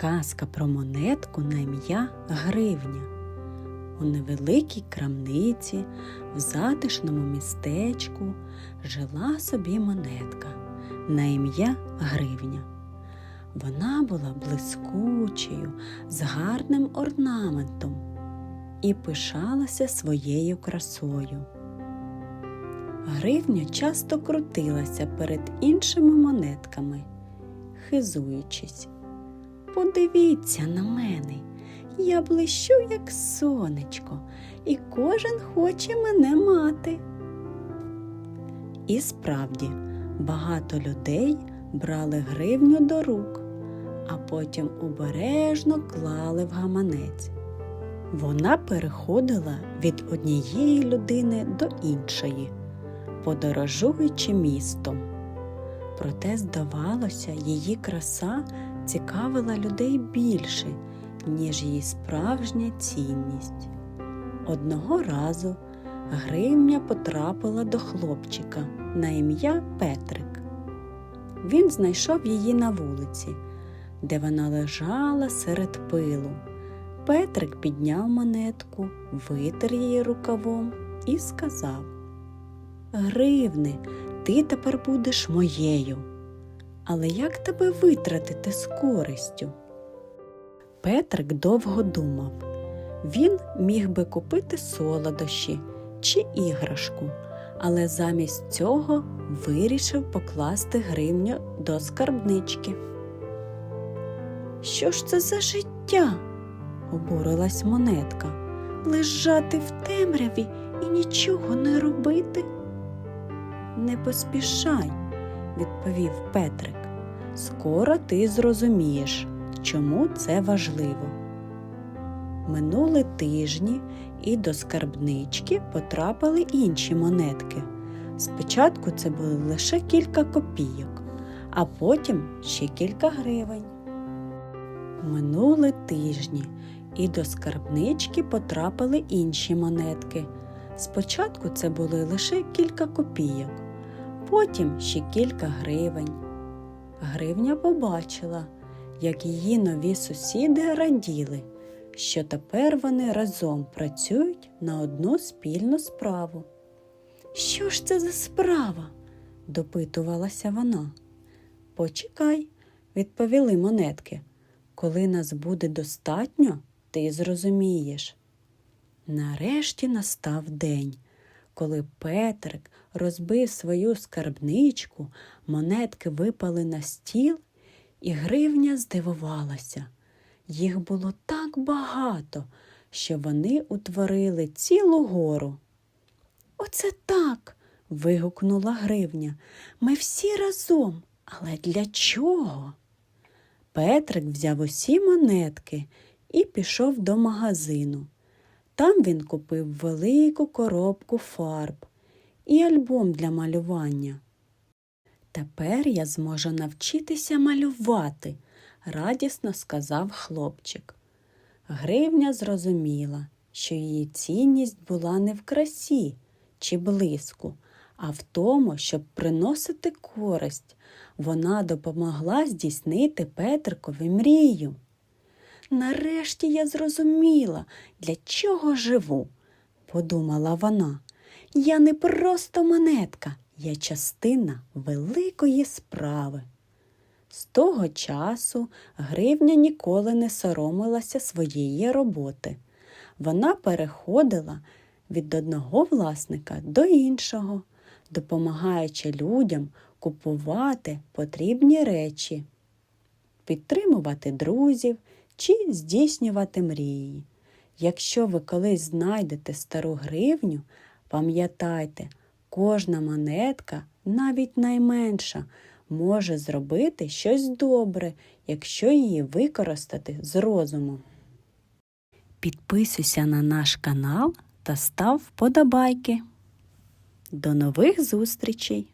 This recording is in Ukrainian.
Казка про монетку на ім'я Гривня. У невеликій крамниці, в затишному містечку жила собі монетка на ім'я Гривня. Вона була блискучою, з гарним орнаментом і пишалася своєю красою. Гривня часто крутилася перед іншими монетками, хизуючись. Подивіться на мене, я блищу, як сонечко, і кожен хоче мене мати. І справді, багато людей брали гривню до рук, а потім обережно клали в гаманець. Вона переходила від однієї людини до іншої, подорожуючи містом. Проте, здавалося, її краса цікавила людей більше, ніж її справжня цінність. Одного разу гривня потрапила до хлопчика на ім'я Петрик. Він знайшов її на вулиці, де вона лежала серед пилу. Петрик підняв монетку, витер її рукавом і сказав Гривни, ти тепер будеш моєю. Але як тебе витратити з користю? Петрик довго думав. Він міг би купити солодощі чи іграшку, але замість цього вирішив покласти гривню до скарбнички. Що ж це за життя? обурилась монетка. Лежати в темряві і нічого не робити. Не поспішай, відповів Петрик. Скоро ти зрозумієш, чому це важливо. Минули тижні, і до скарбнички потрапили інші монетки. Спочатку це були лише кілька копійок, а потім ще кілька гривень. Минули тижні, і до скарбнички потрапили інші монетки. Спочатку це були лише кілька копійок, потім ще кілька гривень. Гривня побачила, як її нові сусіди раділи, що тепер вони разом працюють на одну спільну справу. Що ж це за справа? допитувалася вона. Почекай, відповіли монетки. Коли нас буде достатньо, ти зрозумієш. Нарешті настав день, коли Петрик розбив свою скарбничку, монетки випали на стіл, і гривня здивувалася. Їх було так багато, що вони утворили цілу гору. Оце так. вигукнула гривня. Ми всі разом. Але для чого? Петрик взяв усі монетки і пішов до магазину. Там він купив велику коробку фарб і альбом для малювання. Тепер я зможу навчитися малювати, радісно сказав хлопчик. Гривня зрозуміла, що її цінність була не в красі чи блиску, а в тому, щоб приносити користь. Вона допомогла здійснити Петрикові мрію. Нарешті я зрозуміла, для чого живу, подумала вона. Я не просто монетка, я частина великої справи. З того часу гривня ніколи не соромилася своєї роботи. Вона переходила від одного власника до іншого, допомагаючи людям купувати потрібні речі, підтримувати друзів чи здійснювати мрії. Якщо ви колись знайдете стару гривню, пам'ятайте, кожна монетка, навіть найменша, може зробити щось добре, якщо її використати з розумом. Підписуйся на наш канал та став вподобайки. До нових зустрічей!